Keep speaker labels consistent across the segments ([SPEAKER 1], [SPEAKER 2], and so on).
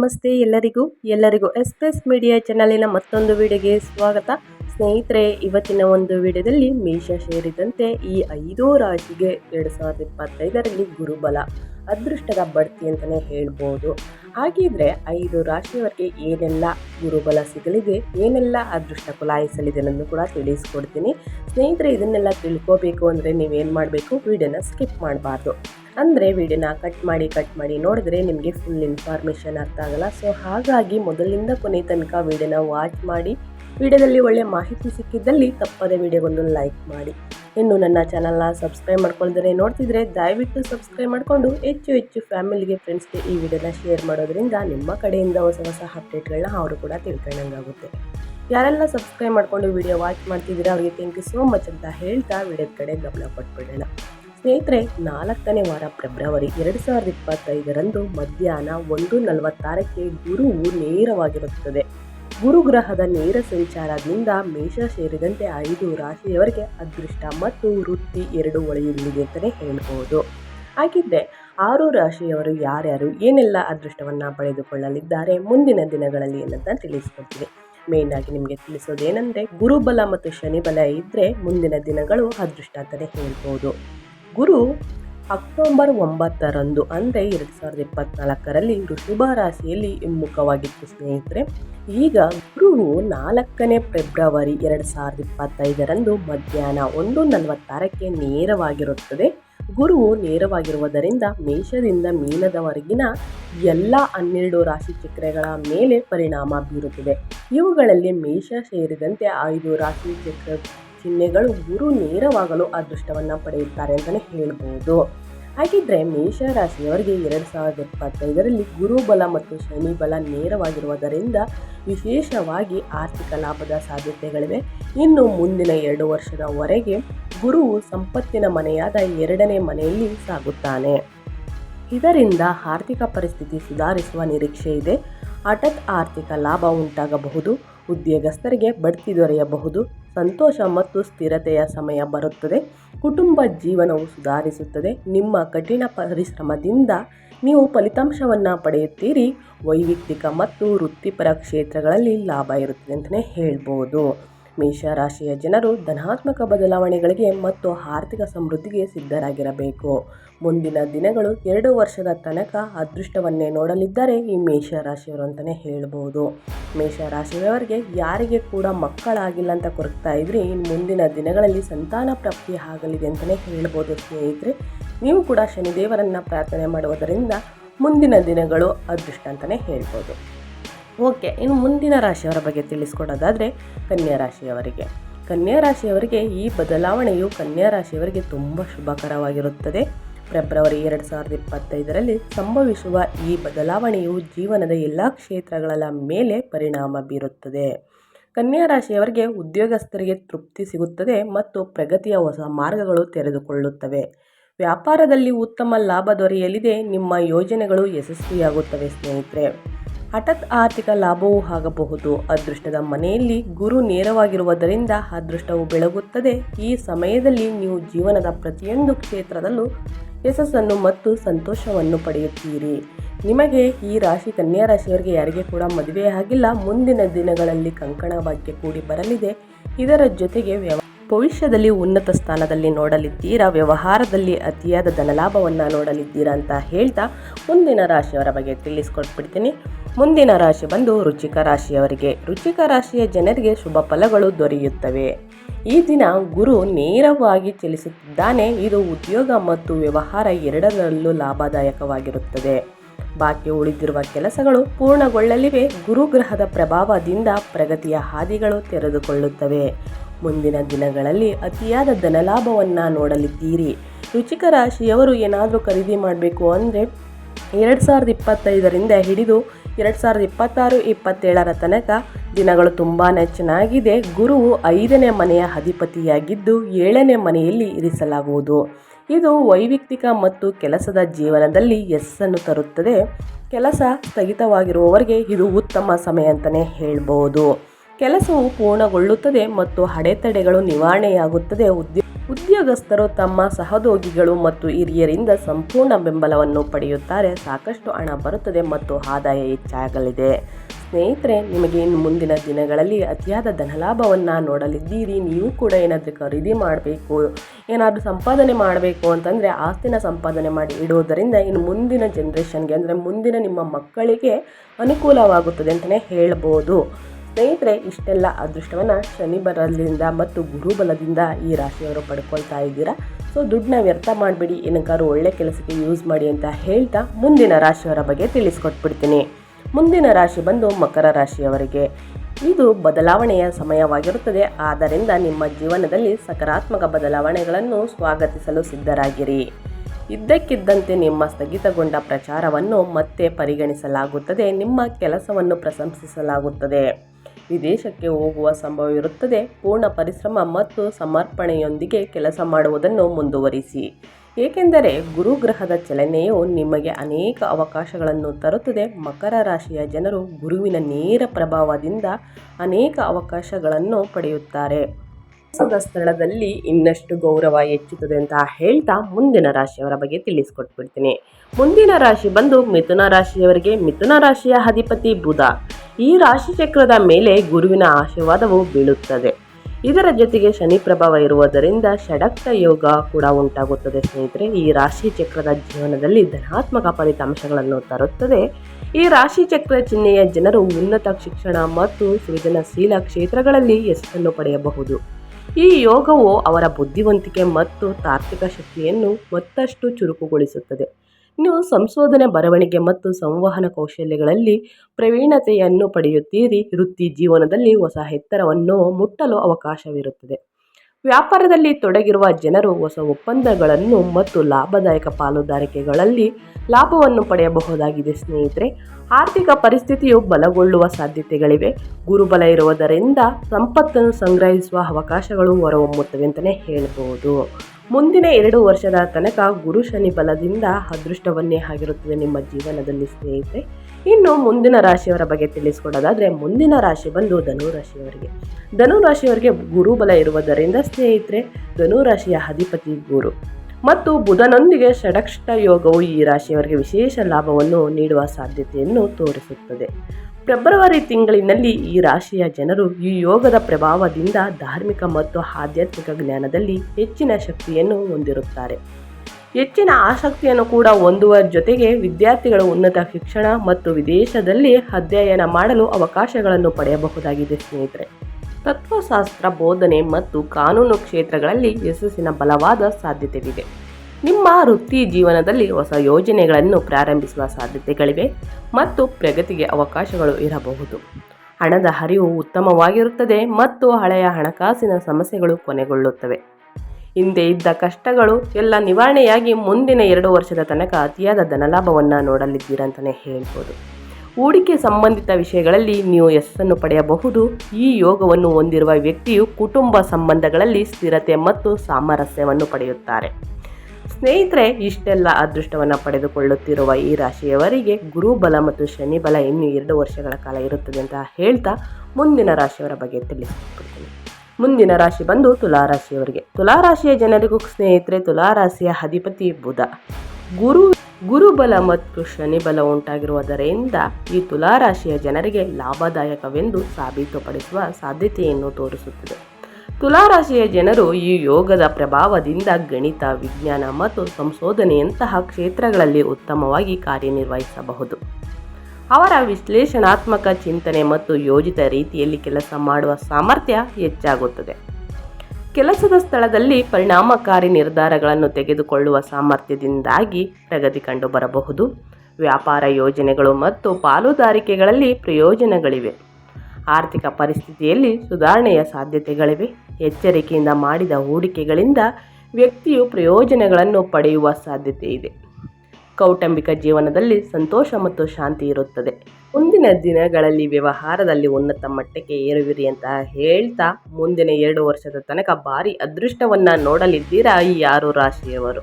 [SPEAKER 1] ನಮಸ್ತೆ ಎಲ್ಲರಿಗೂ ಎಲ್ಲರಿಗೂ ಎಸ್ಪ್ರೆಸ್ ಮೀಡಿಯಾ ಚಾನಲಿನ ಮತ್ತೊಂದು ವಿಡಿಯೋಗೆ ಸ್ವಾಗತ. ಸ್ನೇಹಿತರೆ, ಇವತ್ತಿನ ಒಂದು ವಿಡಿಯೋದಲ್ಲಿ ಮೇಷ ಸೇರಿದಂತೆ ಈ ಐದೂ ರಾಶಿಗೆ ಎರಡು ಸಾವಿರದ ಇಪ್ಪತ್ತೈದರಲ್ಲಿ ಗುರುಬಲ, ಅದೃಷ್ಟದ ಬಡ್ತಿ ಅಂತಲೇ ಹೇಳ್ಬೋದು. ಹಾಗಿದ್ರೆ ಐದು ರಾಶಿಯವರಿಗೆ ಏನೆಲ್ಲ ಗುರುಬಲ ಸಿಗಲಿದೆ, ಏನೆಲ್ಲ ಅದೃಷ್ಟ ಕುಲಾಯಿಸಲಿದೆ ಅನ್ನೋದು ಕೂಡ ತಿಳಿಸ್ಕೊಡ್ತೀನಿ. ಸ್ನೇಹಿತರೆ, ಇದನ್ನೆಲ್ಲ ತಿಳ್ಕೋಬೇಕು ಅಂದರೆ ನೀವೇನು ಮಾಡಬೇಕು? ವಿಡಿಯೋನ ಸ್ಕಿಪ್ ಮಾಡಬಾರ್ದು. ಅಂದರೆ ವಿಡಿಯೋನ ಕಟ್ ಮಾಡಿ ಕಟ್ ಮಾಡಿ ನೋಡಿದ್ರೆ ನಿಮಗೆ ಫುಲ್ ಇನ್ಫಾರ್ಮೇಷನ್ ಅರ್ಥ ಆಗಲ್ಲ. ಸೊ ಹಾಗಾಗಿ ಮೊದಲಿಂದ ಕೊನೆ ತನಕ ವಿಡಿಯೋನ ವಾಚ್ ಮಾಡಿ, ವಿಡಿಯೋದಲ್ಲಿ ಒಳ್ಳೆ ಮಾಹಿತಿ ಸಿಕ್ಕಿದ್ದಲ್ಲಿ ತಪ್ಪದೆ ವಿಡಿಯೋಗೊಂದು ಲೈಕ್ ಮಾಡಿ. ಇನ್ನು ನನ್ನ ಚಾನಲ್ನ ಸಬ್ಸ್ಕ್ರೈಬ್ ಮಾಡ್ಕೊಳ್ದರೆ ನೋಡ್ತಿದ್ರೆ ದಯವಿಟ್ಟು ಸಬ್ಸ್ಕ್ರೈಬ್ ಮಾಡಿಕೊಂಡು ಹೆಚ್ಚು ಹೆಚ್ಚು ಫ್ಯಾಮಿಲಿಗೆ ಫ್ರೆಂಡ್ಸ್ಗೆ ಈ ವಿಡಿಯೋನ ಶೇರ್ ಮಾಡೋದ್ರಿಂದ ನಿಮ್ಮ ಕಡೆಯಿಂದ ಹೊಸ ಹೊಸ ಅಪ್ಡೇಟ್ಗಳನ್ನ ಅವರು ಕೂಡ ತಿಳ್ಕೊಂಡಂಗಾಗುತ್ತೆ. ಯಾರೆಲ್ಲ ಸಬ್ಸ್ಕ್ರೈಬ್ ಮಾಡ್ಕೊಂಡು ವಿಡಿಯೋ ವಾಚ್ ಮಾಡ್ತಿದ್ದೀರಾ ಅವರಿಗೆ ಥ್ಯಾಂಕ್ ಯು ಸೋ ಮಚ್ ಅಂತ ಹೇಳ್ತಾ ವಿಡಿಯೋದ ಕಡೆ ಗಮನ ಕೊಟ್ಬಿಡೋಣ. ಸ್ನೇಹಿತರೆ, ನಾಲ್ಕನೇ ವಾರ ಫೆಬ್ರವರಿ ಎರಡು ಸಾವಿರದ ಇಪ್ಪತ್ತೈದರಂದು ಮಧ್ಯಾಹ್ನ ಒಂದು ನಲವತ್ತಾರಕ್ಕೆ ಗುರುವು ನೇರವಾಗಿರುತ್ತದೆ. ಗುರುಗ್ರಹದ ನೇರ ಸಂಚಾರದಿಂದ ಮೇಷ ಸೇರಿದಂತೆ ಐದು ರಾಶಿಯವರಿಗೆ ಅದೃಷ್ಟ ಮತ್ತು ವೃತ್ತಿ ಎರಡು ಒಳೆಯಲಿದೆ ಅಂತಲೇ ಹೇಳ್ಬೋದು ಹಾಗಿದ್ದೆ ಆರು ರಾಶಿಯವರು ಯಾರ್ಯಾರು, ಏನೆಲ್ಲ ಅದೃಷ್ಟವನ್ನು ಪಡೆದುಕೊಳ್ಳಲಿದ್ದಾರೆ, ಮುಂದಿನ ದಿನಗಳಲ್ಲಿ ಅನ್ನೋದನ್ನ ತಿಳಿಸ್ಕೊಡ್ತೀನಿ ಮೇನ್ ಆಗಿ ನಿಮಗೆ ತಿಳಿಸೋದೇನೆಂದರೆ, ಗುರುಬಲ ಮತ್ತು ಶನಿಬಲ ಇದ್ದರೆ ಮುಂದಿನ ದಿನಗಳು ಅದೃಷ್ಟ ಅಂತಲೇ ಹೇಳ್ಬೋದು. ಗುರು ಅಕ್ಟೋಬರ್ ಒಂಬತ್ತರಂದು, ಅಂದರೆ ಎರಡು ಸಾವಿರದ ಇಪ್ಪತ್ನಾಲ್ಕರಲ್ಲಿ ಋಷಭ ರಾಶಿಯಲ್ಲಿ ಹಿಮ್ಮುಖವಾಗಿತ್ತು ಸ್ನೇಹಿತರೆ. ಈಗ ಗುರುವು ನಾಲ್ಕನೇ ಫೆಬ್ರವರಿ ಎರಡು ಸಾವಿರದ ಇಪ್ಪತ್ತೈದರಂದು ಮಧ್ಯಾಹ್ನ ಒಂದು ನಲವತ್ತಾರಕ್ಕೆ ನೇರವಾಗಿರುತ್ತದೆ. ಗುರುವು ನೇರವಾಗಿರುವುದರಿಂದ ಮೇಷದಿಂದ ಮೀನದವರೆಗಿನ ಎಲ್ಲ ಹನ್ನೆರಡು ರಾಶಿ ಚಕ್ರಗಳ ಮೇಲೆ ಪರಿಣಾಮ ಬೀರುತ್ತದೆ. ಇವುಗಳಲ್ಲಿ ಮೇಷ ಸೇರಿದಂತೆ ಐದು ರಾಶಿ ಚಕ್ರ ಚಿಹ್ನೆಗಳು ಗುರು ನೇರವಾಗಲು ಅದೃಷ್ಟವನ್ನು ಪಡೆಯುತ್ತಾರೆ ಅಂತಲೇ ಹೇಳ್ಬೋದು. ಹಾಗಿದ್ರೆ ಮೇಷರಾಶಿಯವರಿಗೆ ಎರಡು ಸಾವಿರದ ಇಪ್ಪತ್ತೈದರಲ್ಲಿ ಗುರುಬಲ ಮತ್ತು ಶನಿ ಬಲ ನೇರವಾಗಿರುವುದರಿಂದ ವಿಶೇಷವಾಗಿ ಆರ್ಥಿಕ ಲಾಭದ ಸಾಧ್ಯತೆಗಳಿವೆ. ಇನ್ನು ಮುಂದಿನ ಎರಡು ವರ್ಷದವರೆಗೆ ಗುರುವು ಸಂಪತ್ತಿನ ಮನೆಯಾದ ಎರಡನೇ ಮನೆಯಲ್ಲಿ ಸಾಗುತ್ತಾನೆ. ಇದರಿಂದ ಆರ್ಥಿಕ ಪರಿಸ್ಥಿತಿ ಸುಧಾರಿಸುವ ನಿರೀಕ್ಷೆ ಇದೆ. ಹಠಾತ್ ಆರ್ಥಿಕ ಲಾಭ ಉಂಟಾಗಬಹುದು. ಉದ್ಯೋಗಸ್ಥರಿಗೆ ಬಡ್ತಿ ದೊರೆಯಬಹುದು. ಸಂತೋಷ ಮತ್ತು ಸ್ಥಿರತೆಯ ಸಮಯ ಬರುತ್ತದೆ. ಕುಟುಂಬ ಜೀವನವು ಸುಧಾರಿಸುತ್ತದೆ. ನಿಮ್ಮ ಕಠಿಣ ಪರಿಶ್ರಮದಿಂದ ನೀವು ಫಲಿತಾಂಶವನ್ನು ಪಡೆಯುತ್ತೀರಿ. ವೈಯಕ್ತಿಕ ಮತ್ತು ವೃತ್ತಿಪರ ಕ್ಷೇತ್ರಗಳಲ್ಲಿ ಲಾಭ ಇರುತ್ತದೆ ಅಂತಲೇ ಹೇಳ್ಬೋದು. ಮೇಷರಾಶಿಯ ಜನರು ಧನಾತ್ಮಕ ಬದಲಾವಣೆಗಳಿಗೆ ಮತ್ತು ಆರ್ಥಿಕ ಸಮೃದ್ಧಿಗೆ ಸಿದ್ಧರಾಗಿರಬೇಕು. ಮುಂದಿನ ದಿನಗಳು ಎರಡು ವರ್ಷದ ತನಕ ಅದೃಷ್ಟವನ್ನೇ ನೋಡಲಿದ್ದಾರೆ ಈ ಮೇಷರಾಶಿಯವರು ಅಂತಲೇ ಹೇಳ್ಬೋದು. ಮೇಷರಾಶಿಯವರಿಗೆ ಯಾರಿಗೆ ಕೂಡ ಮಕ್ಕಳಾಗಿಲ್ಲ ಅಂತ ಕೊರಗ್ತಾ ಇದ್ರಿ, ಮುಂದಿನ ದಿನಗಳಲ್ಲಿ ಸಂತಾನ ಪ್ರಾಪ್ತಿ ಆಗಲಿದೆ ಅಂತಲೇ ಹೇಳ್ಬೋದು ಸ್ನೇಹಿತರೆ. ನೀವು ಕೂಡ ಶನಿದೇವರನ್ನು ಪ್ರಾರ್ಥನೆ ಮಾಡುವುದರಿಂದ ಮುಂದಿನ ದಿನಗಳು ಅದೃಷ್ಟ ಅಂತಲೇ ಹೇಳ್ಬೋದು. ಓಕೆ, ಇನ್ನು ಮುಂದಿನ ರಾಶಿಯವರ ಬಗ್ಗೆ ತಿಳಿಸ್ಕೊಡೋದಾದರೆ ಕನ್ಯಾ ರಾಶಿಯವರಿಗೆ. ಕನ್ಯಾ ರಾಶಿಯವರಿಗೆ ಈ ಬದಲಾವಣೆಯು ಕನ್ಯಾ ರಾಶಿಯವರಿಗೆ ತುಂಬ ಶುಭಕರವಾಗಿರುತ್ತದೆ. ಫೆಬ್ರವರಿ ಎರಡು ಸಾವಿರದ ಇಪ್ಪತ್ತೈದರಲ್ಲಿ ಸಂಭವಿಸುವ ಈ ಬದಲಾವಣೆಯು ಜೀವನದ ಎಲ್ಲ ಕ್ಷೇತ್ರಗಳ ಮೇಲೆ ಪರಿಣಾಮ ಬೀರುತ್ತದೆ. ಕನ್ಯಾ ರಾಶಿಯವರಿಗೆ ಉದ್ಯೋಗಸ್ಥರಿಗೆ ತೃಪ್ತಿ ಸಿಗುತ್ತದೆ ಮತ್ತು ಪ್ರಗತಿಯ ಹೊಸ ಮಾರ್ಗಗಳು ತೆರೆದುಕೊಳ್ಳುತ್ತವೆ. ವ್ಯಾಪಾರದಲ್ಲಿ ಉತ್ತಮ ಲಾಭ ದೊರೆಯಲಿದೆ, ನಿಮ್ಮ ಯೋಜನೆಗಳು ಯಶಸ್ವಿಯಾಗುತ್ತವೆ ಸ್ನೇಹಿತರೆ. ಹಠಾತ್ ಆರ್ಥಿಕ ಲಾಭವೂ ಆಗಬಹುದು. ಅದೃಷ್ಟದ ಮನೆಯಲ್ಲಿ ಗುರು ನೇರವಾಗಿರುವುದರಿಂದ ಅದೃಷ್ಟವು ಬೆಳಗುತ್ತದೆ. ಈ ಸಮಯದಲ್ಲಿ ನೀವು ಜೀವನದ ಪ್ರತಿಯೊಂದು ಕ್ಷೇತ್ರದಲ್ಲೂ ಯಶಸ್ಸನ್ನು ಮತ್ತು ಸಂತೋಷವನ್ನು ಪಡೆಯುತ್ತೀರಿ. ನಿಮಗೆ ಈ ರಾಶಿ ಕನ್ಯಾ ರಾಶಿಯವರಿಗೆ ಯಾರಿಗೆ ಕೂಡ ಮದುವೆ ಆಗಿಲ್ಲ ಮುಂದಿನ ದಿನಗಳಲ್ಲಿ ಕಂಕಣ ಭಾಗ್ಯ ಕೂಡಿ ಬರಲಿದೆ. ಇದರ ಜೊತೆಗೆ ವ್ಯವ ಭವಿಷ್ಯದಲ್ಲಿ ಉನ್ನತ ಸ್ಥಾನದಲ್ಲಿ ನೋಡಲಿದ್ದೀರಾ? ವ್ಯವಹಾರದಲ್ಲಿ ಅತಿಯಾದ ಧನಲಾಭವನ್ನು ನೋಡಲಿದ್ದೀರಾ ಅಂತ ಹೇಳ್ತಾ ಮುಂದಿನ ರಾಶಿಯವರ ಬಗ್ಗೆ ತಿಳಿಸ್ಕೊಟ್ಬಿಡ್ತೀನಿ. ಮುಂದಿನ ರಾಶಿ ಬಂದು ರುಚಿಕ ರಾಶಿಯವರಿಗೆ. ರುಚಿಕ ರಾಶಿಯ ಜನರಿಗೆ ಶುಭ ಫಲಗಳು ದೊರೆಯುತ್ತವೆ. ಈ ದಿನ ಗುರು ನೇರವಾಗಿ ಚಲಿಸುತ್ತಿದ್ದಾನೆ. ಇದು ಉದ್ಯೋಗ ಮತ್ತು ವ್ಯವಹಾರ ಎರಡರಲ್ಲೂ ಲಾಭದಾಯಕವಾಗಿರುತ್ತದೆ. ಬಾಕಿ ಉಳಿದಿರುವ ಕೆಲಸಗಳು ಪೂರ್ಣಗೊಳ್ಳಲಿವೆ. ಗುರುಗ್ರಹದ ಪ್ರಭಾವದಿಂದ ಪ್ರಗತಿಯ ಹಾದಿಗಳು ತೆರೆದುಕೊಳ್ಳುತ್ತವೆ. ಮುಂದಿನ ದಿನಗಳಲ್ಲಿ ಅತಿಯಾದ ಧನಲಾಭವನ್ನು ನೋಡಲಿದ್ದೀರಿ. ರುಚಿಕ ರಾಶಿಯವರು ಏನಾದರೂ ಖರೀದಿ ಮಾಡಬೇಕು ಅಂದರೆ ಎರಡು ಸಾವಿರದ ಇಪ್ಪತ್ತೈದರಿಂದ ಹಿಡಿದು ಎರಡು ಸಾವಿರದ ಇಪ್ಪತ್ತಾರು, ಇಪ್ಪತ್ತೇಳರ ತನಕ ದಿನಗಳು ತುಂಬಾ ಚೆನ್ನಾಗಿದೆ. ಗುರುವು ಐದನೇ ಮನೆಯ ಅಧಿಪತಿಯಾಗಿದ್ದು ಏಳನೇ ಮನೆಯಲ್ಲಿ ಇರಿಸಲಾಗುವುದು. ಇದು ವೈಯಕ್ತಿಕ ಮತ್ತು ಕೆಲಸದ ಜೀವನದಲ್ಲಿ ಯಶಸ್ಸನ್ನು ತರುತ್ತದೆ. ಕೆಲಸ ಸ್ಥಗಿತವಾಗಿರುವವರಿಗೆ ಇದು ಉತ್ತಮ ಸಮಯ ಅಂತಲೇ ಹೇಳ್ಬೋದು. ಕೆಲಸವು ಪೂರ್ಣಗೊಳ್ಳುತ್ತದೆ ಮತ್ತು ಅಡೆತಡೆಗಳು ನಿವಾರಣೆಯಾಗುತ್ತದೆ. ಉದ್ಯ ಉದ್ಯೋಗಸ್ಥರು ತಮ್ಮ ಸಹೋದ್ಯೋಗಿಗಳು ಮತ್ತು ಹಿರಿಯರಿಂದ ಸಂಪೂರ್ಣ ಬೆಂಬಲವನ್ನು ಪಡೆಯುತ್ತಾರೆ. ಸಾಕಷ್ಟು ಹಣ ಬರುತ್ತದೆ ಮತ್ತು ಆದಾಯ ಹೆಚ್ಚಾಗಲಿದೆ. ಸ್ನೇಹಿತರೆ, ನಿಮಗೆ ಇನ್ನು ಮುಂದಿನ ದಿನಗಳಲ್ಲಿ ಅತಿಯಾದ ಧನಲಾಭವನ್ನು ನೋಡಲಿದ್ದೀರಿ. ನೀವು ಕೂಡ ಏನಾದರೂ ಖರೀದಿ ಮಾಡಬೇಕು, ಏನಾದರೂ ಸಂಪಾದನೆ ಮಾಡಬೇಕು ಅಂತಂದರೆ ಆಸ್ತಿನ ಸಂಪಾದನೆ ಮಾಡಿ ಇಡುವುದರಿಂದ ಇನ್ನು ಮುಂದಿನ ಜನ್ರೇಷನ್ಗೆ ಅಂದರೆ ಮುಂದಿನ ನಿಮ್ಮ ಮಕ್ಕಳಿಗೆ ಅನುಕೂಲವಾಗುತ್ತದೆ ಅಂತಲೇ ಹೇಳ್ಬೋದು. ಸ್ನೇಹಿತರೆ, ಇಷ್ಟೆಲ್ಲ ಅದೃಷ್ಟವನ್ನು ಶನಿ ಬಲದಿಂದ ಮತ್ತು ಗುರುಬಲದಿಂದ ಈ ರಾಶಿಯವರು ಪಡ್ಕೊಳ್ತಾ ಇದ್ದೀರಾ? ಸೊ, ದುಡ್ಡನ್ನ ವ್ಯರ್ಥ ಮಾಡಬೇಡಿ, ಏನಕ್ಕಾದ್ರೂ ಒಳ್ಳೆ ಕೆಲಸಕ್ಕೆ ಯೂಸ್ ಮಾಡಿ ಅಂತ ಹೇಳ್ತಾ ಮುಂದಿನ ರಾಶಿಯವರ ಬಗ್ಗೆ ತಿಳಿಸ್ಕೊಟ್ಬಿಡ್ತೀನಿ. ಮುಂದಿನ ರಾಶಿ ಬಂದು ಮಕರ ರಾಶಿಯವರಿಗೆ. ಇದು ಬದಲಾವಣೆಯ ಸಮಯವಾಗಿರುತ್ತದೆ, ಆದ್ದರಿಂದ ನಿಮ್ಮ ಜೀವನದಲ್ಲಿ ಸಕಾರಾತ್ಮಕ ಬದಲಾವಣೆಗಳನ್ನು ಸ್ವಾಗತಿಸಲು ಸಿದ್ಧರಾಗಿರಿ. ಇದ್ದಕ್ಕಿದ್ದಂತೆ ನಿಮ್ಮ ಸ್ಥಗಿತಗೊಂಡ ಪ್ರಚಾರವನ್ನು ಮತ್ತೆ ಪರಿಗಣಿಸಲಾಗುತ್ತದೆ, ನಿಮ್ಮ ಕೆಲಸವನ್ನು ಪ್ರಶಂಸಿಸಲಾಗುತ್ತದೆ. ವಿದೇಶಕ್ಕೆ ಹೋಗುವ ಸಂಭವವಿರುತ್ತದೆ. ಪೂರ್ಣ ಪರಿಶ್ರಮ ಮತ್ತು ಸಮರ್ಪಣೆಯೊಂದಿಗೆ ಕೆಲಸ ಮಾಡುವುದನ್ನು ಮುಂದುವರಿಸಿ. ಏಕೆಂದರೆ ಗುರುಗ್ರಹದ ಚಲನೆಯು ನಿಮಗೆ ಅನೇಕ ಅವಕಾಶಗಳನ್ನು ತರುತ್ತದೆ. ಮಕರ ರಾಶಿಯ ಜನರು ಗುರುವಿನ ನೇರ ಪ್ರಭಾವದಿಂದ ಅನೇಕ ಅವಕಾಶಗಳನ್ನು ಪಡೆಯುತ್ತಾರೆ. ಸ್ಥಳದಲ್ಲಿ ಇನ್ನಷ್ಟು ಗೌರವ ಹೆಚ್ಚುತ್ತದೆ ಅಂತ ಹೇಳ್ತಾ ಮುಂದಿನ ರಾಶಿಯವರ ಬಗ್ಗೆ ತಿಳಿಸ್ಕೊಟ್ಬಿಡ್ತೀನಿ. ಮುಂದಿನ ರಾಶಿ ಬಂದು ಮಿಥುನ ರಾಶಿಯವರಿಗೆ ಮಿಥುನ ರಾಶಿಯ ಅಧಿಪತಿ ಬುಧ. ಈ ರಾಶಿ ಚಕ್ರದ ಮೇಲೆ ಗುರುವಿನ ಆಶೀರ್ವಾದವು ಬೀಳುತ್ತದೆ. ಇದರ ಜೊತೆಗೆ ಶನಿ ಪ್ರಭಾವ ಇರುವುದರಿಂದ ಷಡಕ್ತ ಯೋಗ ಕೂಡ ಉಂಟಾಗುತ್ತದೆ ಸ್ನೇಹಿತರೆ. ಈ ರಾಶಿ ಚಕ್ರದ ಜೀವನದಲ್ಲಿ ಧನಾತ್ಮಕ ಫಲಿತಾಂಶಗಳನ್ನು ತರುತ್ತದೆ. ಈ ರಾಶಿ ಚಕ್ರ ಚಿಹ್ನೆಯ ಜನರು ಉನ್ನತ ಶಿಕ್ಷಣ ಮತ್ತು ಸೃಜನಶೀಲ ಕ್ಷೇತ್ರಗಳಲ್ಲಿ ಯಶಸ್ಸನ್ನು ಪಡೆಯಬಹುದು. ಈ ಯೋಗವು ಅವರ ಬುದ್ಧಿವಂತಿಕೆ ಮತ್ತು ತಾರ್ಕಿಕ ಶಕ್ತಿಯನ್ನು ಮತ್ತಷ್ಟು ಚುರುಕುಗೊಳಿಸುತ್ತದೆ. ನೀವು ಸಂಶೋಧನೆ, ಬರವಣಿಗೆ ಮತ್ತು ಸಂವಹನ ಕೌಶಲ್ಯಗಳಲ್ಲಿ ಪ್ರವೀಣತೆಯನ್ನು ಪಡೆಯುತ್ತೀರಿ. ವೃತ್ತಿ ಜೀವನದಲ್ಲಿ ಹೊಸ ಎತ್ತರವನ್ನು ಮುಟ್ಟಲು ಅವಕಾಶವಿರುತ್ತದೆ. ವ್ಯಾಪಾರದಲ್ಲಿ ತೊಡಗಿರುವ ಜನರು ಹೊಸ ಒಪ್ಪಂದಗಳನ್ನು ಮತ್ತು ಲಾಭದಾಯಕ ಪಾಲುದಾರಿಕೆಗಳಲ್ಲಿ ಲಾಭವನ್ನು ಪಡೆಯಬಹುದಾಗಿದೆ ಸ್ನೇಹಿತರೆ. ಆರ್ಥಿಕ ಪರಿಸ್ಥಿತಿಯು ಬಲಗೊಳ್ಳುವ ಸಾಧ್ಯತೆಗಳಿವೆ. ಗುರುಬಲ ಇರುವುದರಿಂದ ಸಂಪತ್ತನ್ನು ಸಂಗ್ರಹಿಸುವ ಅವಕಾಶಗಳು ಹೊರಹೊಮ್ಮುತ್ತವೆ ಅಂತಲೇ ಹೇಳಬಹುದು ಮುಂದಿನ ಎರಡು ವರ್ಷದ ತನಕ ಗುರು ಶನಿ ಬಲದಿಂದ ಅದೃಷ್ಟವನ್ನೇ ಆಗಿರುತ್ತದೆ ನಿಮ್ಮ ಜೀವನದಲ್ಲಿ ಸ್ನೇಹಿತರೆ. ಇನ್ನು ಮುಂದಿನ ರಾಶಿಯವರ ಬಗ್ಗೆ ತಿಳಿಸ್ಕೊಡೋದಾದರೆ ಮುಂದಿನ ರಾಶಿ ಬಂದು ಧನು ರಾಶಿಯವರಿಗೆ. ಧನು ರಾಶಿಯವರಿಗೆ ಗುರುಬಲ ಇರುವುದರಿಂದ ಸ್ನೇಹಿತರೆ, ಧನು ರಾಶಿಯ ಅಧಿಪತಿ ಗುರು. ಮತ್ತು ಬುಧನೊಂದಿಗೆ ಷಡಕ್ಷ ಯೋಗವು ಈ ರಾಶಿಯವರಿಗೆ ವಿಶೇಷ ಲಾಭವನ್ನು ನೀಡುವ ಸಾಧ್ಯತೆಯನ್ನು ತೋರಿಸುತ್ತದೆ. ಫೆಬ್ರವರಿ ತಿಂಗಳಿನಲ್ಲಿ ಈ ರಾಶಿಯ ಜನರು ಈ ಯೋಗದ ಪ್ರಭಾವದಿಂದ ಧಾರ್ಮಿಕ ಮತ್ತು ಆಧ್ಯಾತ್ಮಿಕ ಜ್ಞಾನದಲ್ಲಿ ಹೆಚ್ಚಿನ ಶಕ್ತಿಯನ್ನು ಹೊಂದಿರುತ್ತಾರೆ. ಹೆಚ್ಚಿನ ಆಸಕ್ತಿಯನ್ನು ಕೂಡ ಹೊಂದುವ ಜೊತೆಗೆ ವಿದ್ಯಾರ್ಥಿಗಳು ಉನ್ನತ ಶಿಕ್ಷಣ ಮತ್ತು ವಿದೇಶದಲ್ಲಿ ಅಧ್ಯಯನ ಮಾಡಲು ಅವಕಾಶಗಳನ್ನು ಪಡೆಯಬಹುದಾಗಿದೆ, ಸ್ನೇಹಿತರೆ. ತತ್ವಶಾಸ್ತ್ರ, ಬೋಧನೆ ಮತ್ತು ಕಾನೂನು ಕ್ಷೇತ್ರಗಳಲ್ಲಿ ಯಶಸ್ಸಿನ ಬಲವಾದ ಸಾಧ್ಯತೆಗಳಿವೆ. ನಿಮ್ಮ ವೃತ್ತಿ ಜೀವನದಲ್ಲಿ ಹೊಸ ಯೋಜನೆಗಳನ್ನು ಪ್ರಾರಂಭಿಸುವ ಸಾಧ್ಯತೆಗಳಿವೆ ಮತ್ತು ಪ್ರಗತಿಗೆ ಅವಕಾಶಗಳು ಇರಬಹುದು. ಹಣದ ಹರಿವು ಉತ್ತಮವಾಗಿರುತ್ತದೆ ಮತ್ತು ಹಳೆಯ ಹಣಕಾಸಿನ ಸಮಸ್ಯೆಗಳು ಕೊನೆಗೊಳ್ಳುತ್ತವೆ. ಹಿಂದೆ ಇದ್ದ ಕಷ್ಟಗಳು ಎಲ್ಲ ನಿವಾರಣೆಯಾಗಿ ಮುಂದಿನ ಎರಡು ವರ್ಷದ ತನಕ ಅತಿಯಾದ ಧನಲಾಭವನ್ನು ನೋಡಲಿದ್ದೀರಂತಲೇ ಹೇಳ್ಬೋದು. ಹೂಡಿಕೆ ಸಂಬಂಧಿತ ವಿಷಯಗಳಲ್ಲಿ ನೀವು ಯಶಸ್ಸನ್ನು ಪಡೆಯಬಹುದು. ಈ ಯೋಗವನ್ನು ಹೊಂದಿರುವ ವ್ಯಕ್ತಿಯು ಕುಟುಂಬ ಸಂಬಂಧಗಳಲ್ಲಿ ಸ್ಥಿರತೆ ಮತ್ತು ಸಾಮರಸ್ಯವನ್ನು ಪಡೆಯುತ್ತಾರೆ. ಸ್ನೇಹಿತರೆ, ಇಷ್ಟೆಲ್ಲ ಅದೃಷ್ಟವನ್ನು ಪಡೆದುಕೊಳ್ಳುತ್ತಿರುವ ಈ ರಾಶಿಯವರಿಗೆ ಗುರುಬಲ ಮತ್ತು ಶನಿಬಲ ಇನ್ನೂ ಎರಡು ವರ್ಷಗಳ ಕಾಲ ಇರುತ್ತದೆ ಅಂತ ಹೇಳ್ತಾ ಮುಂದಿನ ರಾಶಿಯವರ ಬಗ್ಗೆ ತಿಳಿಸ್ಕೊಡ್ತೀನಿ ಮುಂದಿನ ರಾಶಿ ಬಂದು ತುಲಾರಾಶಿಯವರಿಗೆ. ತುಲಾರಾಶಿಯ ಜನರಿಗೂ ಸ್ನೇಹಿತರೆ, ತುಲಾರಾಶಿಯ ಅಧಿಪತಿ ಬುಧ. ಗುರು, ಗುರುಬಲ ಮತ್ತು ಶನಿಬಲ ಉಂಟಾಗಿರುವುದರಿಂದ ಈ ತುಲಾರಾಶಿಯ ಜನರಿಗೆ ಲಾಭದಾಯಕವೆಂದು ಸಾಬೀತುಪಡಿಸುವ ಸಾಧ್ಯತೆಯನ್ನು ತೋರಿಸುತ್ತದೆ. ತುಲಾರಾಶಿಯ ಜನರು ಈ ಯೋಗದ ಪ್ರಭಾವದಿಂದ ಗಣಿತ, ವಿಜ್ಞಾನ ಮತ್ತು ಸಂಶೋಧನೆಯಂತಹ ಕ್ಷೇತ್ರಗಳಲ್ಲಿ ಉತ್ತಮವಾಗಿ ಕಾರ್ಯನಿರ್ವಹಿಸಬಹುದು. ಅವರ ವಿಶ್ಲೇಷಣಾತ್ಮಕ ಚಿಂತನೆ ಮತ್ತು ಯೋಜಿತ ರೀತಿಯಲ್ಲಿ ಕೆಲಸ ಮಾಡುವ ಸಾಮರ್ಥ್ಯ ಹೆಚ್ಚಾಗುತ್ತದೆ. ಕೆಲಸದ ಸ್ಥಳದಲ್ಲಿ ಪರಿಣಾಮಕಾರಿ ನಿರ್ಧಾರಗಳನ್ನು ತೆಗೆದುಕೊಳ್ಳುವ ಸಾಮರ್ಥ್ಯದಿಂದಾಗಿ ಪ್ರಗತಿ ಕಂಡುಬರಬಹುದು. ವ್ಯಾಪಾರ ಯೋಜನೆಗಳು ಮತ್ತು ಪಾಲುದಾರಿಕೆಗಳಲ್ಲಿ ಪ್ರಯೋಜನಗಳಿವೆ. ಆರ್ಥಿಕ ಪರಿಸ್ಥಿತಿಯಲ್ಲಿ ಸುಧಾರಣೆಯ ಸಾಧ್ಯತೆಗಳಿವೆ. ಎಚ್ಚರಿಕೆಯಿಂದ ಮಾಡಿದ ಹೂಡಿಕೆಗಳಿಂದ ವ್ಯಕ್ತಿಯು ಪ್ರಯೋಜನಗಳನ್ನು ಪಡೆಯುವ ಸಾಧ್ಯತೆ ಇದೆ ಕೌಟುಂಬಿಕ ಜೀವನದಲ್ಲಿ ಸಂತೋಷ ಮತ್ತು ಶಾಂತಿ ಇರುತ್ತದೆ. ಮುಂದಿನ ದಿನಗಳಲ್ಲಿ ವ್ಯವಹಾರದಲ್ಲಿ ಉನ್ನತ ಮಟ್ಟಕ್ಕೆ ಏರುವಿರಿ ಅಂತ ಹೇಳ್ತಾ ಮುಂದಿನ ಎರಡು ವರ್ಷದ ತನಕ ಭಾರಿ ಅದೃಷ್ಟವನ್ನು ನೋಡಲಿದ್ದೀರಾ ಈ ಯಾರು ರಾಶಿಯವರು?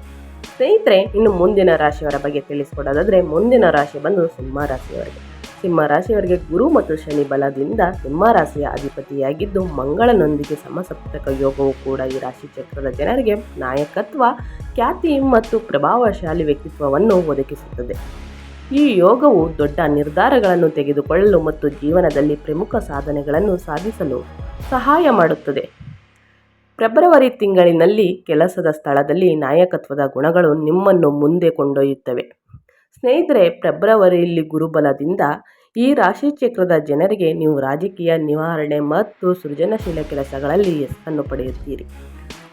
[SPEAKER 1] ಸ್ನೇಹಿತರೆ, ಇನ್ನು ಮುಂದಿನ ರಾಶಿಯವರ ಬಗ್ಗೆ ತಿಳಿಸ್ಕೊಡೋದಾದರೆ ಮುಂದಿನ ರಾಶಿ ಬಂದು ಸಿಂಹ ರಾಶಿಯವರಿಗೆ. ಸಿಂಹ ರಾಶಿಯವರಿಗೆ ಗುರು ಮತ್ತು ಶನಿ ಬಲದಿಂದ ಸಿಂಹ ರಾಶಿಯ ಅಧಿಪತಿಯಾಗಿದ್ದು, ಮಂಗಳನೊಂದಿಗೆ ಸಮಸಪ್ತಕ ಯೋಗವು ಕೂಡ ಈ ರಾಶಿ ಚಕ್ರದ ಜನರಿಗೆ ನಾಯಕತ್ವ, ಖ್ಯಾತಿ ಮತ್ತು ಪ್ರಭಾವಶಾಲಿ ವ್ಯಕ್ತಿತ್ವವನ್ನು ಒದಗಿಸುತ್ತದೆ. ಈ ಯೋಗವು ದೊಡ್ಡ ನಿರ್ಧಾರಗಳನ್ನು ತೆಗೆದುಕೊಳ್ಳಲು ಮತ್ತು ಜೀವನದಲ್ಲಿ ಪ್ರಮುಖ ಸಾಧನೆಗಳನ್ನು ಸಾಧಿಸಲು ಸಹಾಯ ಮಾಡುತ್ತದೆ. ಫೆಬ್ರವರಿ ತಿಂಗಳಿನಲ್ಲಿ ಕೆಲಸದ ಸ್ಥಳದಲ್ಲಿ ನಾಯಕತ್ವದ ಗುಣಗಳು ನಿಮ್ಮನ್ನು ಮುಂದೆ ಕೊಂಡೊಯ್ಯುತ್ತವೆ. ಸ್ನೇಹಿತರೆ, ಫೆಬ್ರವರಿಯಲ್ಲಿ ಗುರುಬಲದಿಂದ ಈ ರಾಶಿ ಚಕ್ರದ ಜನರಿಗೆ ನೀವು ರಾಜಕೀಯ ನಿವಾರಣೆ ಮತ್ತು ಸೃಜನಶೀಲ ಕೆಲಸಗಳಲ್ಲಿ ಯಶಸ್ಸನ್ನು ಪಡೆಯುತ್ತೀರಿ.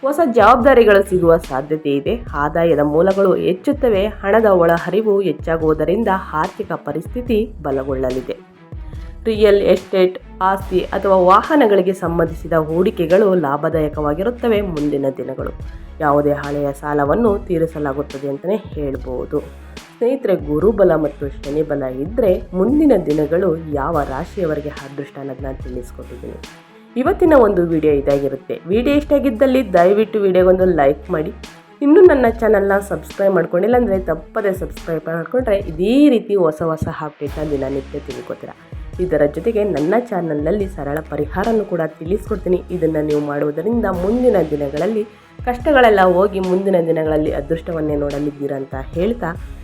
[SPEAKER 1] ಹೊಸ ಜವಾಬ್ದಾರಿಗಳು ಸಿಗುವ ಸಾಧ್ಯತೆ ಇದೆ. ಆದಾಯದ ಮೂಲಗಳು ಹೆಚ್ಚುತ್ತವೆ. ಹಣದ ಒಳಹರಿವು ಹೆಚ್ಚಾಗುವುದರಿಂದ ಆರ್ಥಿಕ ಪರಿಸ್ಥಿತಿ ಬಲಗೊಳ್ಳಲಿದೆ. ರಿಯಲ್ ಎಸ್ಟೇಟ್, ಆಸ್ತಿ ಅಥವಾ ವಾಹನಗಳಿಗೆ ಸಂಬಂಧಿಸಿದ ಹೂಡಿಕೆಗಳು ಲಾಭದಾಯಕವಾಗಿರುತ್ತವೆ ಮುಂದಿನ ದಿನಗಳು. ಯಾವುದೇ ಹಳೆಯ ಸಾಲವನ್ನು ತೀರಿಸಲಾಗುತ್ತದೆ ಅಂತಲೇ ಹೇಳ್ಬೋದು. ಸ್ನೇಹಿತರೆ, ಗುರುಬಲ ಮತ್ತು ಶನಿಬಲ ಇದ್ದರೆ ಮುಂದಿನ ದಿನಗಳು ಯಾವ ರಾಶಿಯವರಿಗೆ ಅದೃಷ್ಟ ಅನ್ನೋದನ್ನ ತಿಳಿಸ್ಕೊಟ್ಟಿದ್ದೀನಿ. ಇವತ್ತಿನ ಒಂದು ವಿಡಿಯೋ ಇದಾಗಿರುತ್ತೆ. ವಿಡಿಯೋ ಇಷ್ಟ ಆಗಿದ್ದಲ್ಲಿ ದಯವಿಟ್ಟು ವಿಡಿಯೋಗೊಂದು ಲೈಕ್ ಮಾಡಿ. ಇನ್ನೂ ನನ್ನ ಚಾನಲ್ನ ಸಬ್ಸ್ಕ್ರೈಬ್ ಮಾಡ್ಕೊಂಡಿಲ್ಲ ಅಂದರೆ ತಪ್ಪದೇ ಸಬ್ಸ್ಕ್ರೈಬ್ ಮಾಡಿಕೊಂಡ್ರೆ ಇದೇ ರೀತಿ ಹೊಸ ಹೊಸ ಅಪ್ಡೇಟ್ನ ದಿನನಿತ್ಯ ತಿಳ್ಕೊತೀರಾ. ಇದರ ಜೊತೆಗೆ ನನ್ನ ಚಾನಲ್ನಲ್ಲಿ ಸರಳ ಪರಿಹಾರನೂ ಕೂಡ ತಿಳಿಸ್ಕೊಡ್ತೀನಿ. ಇದನ್ನು ನೀವು ಮಾಡುವುದರಿಂದ ಮುಂದಿನ ದಿನಗಳಲ್ಲಿ ಕಷ್ಟಗಳೆಲ್ಲ ಹೋಗಿ ಮುಂದಿನ ದಿನಗಳಲ್ಲಿ ಅದೃಷ್ಟವನ್ನೇ ನೋಡಲಿದ್ದೀರಾ ಅಂತ ಹೇಳ್ತಾ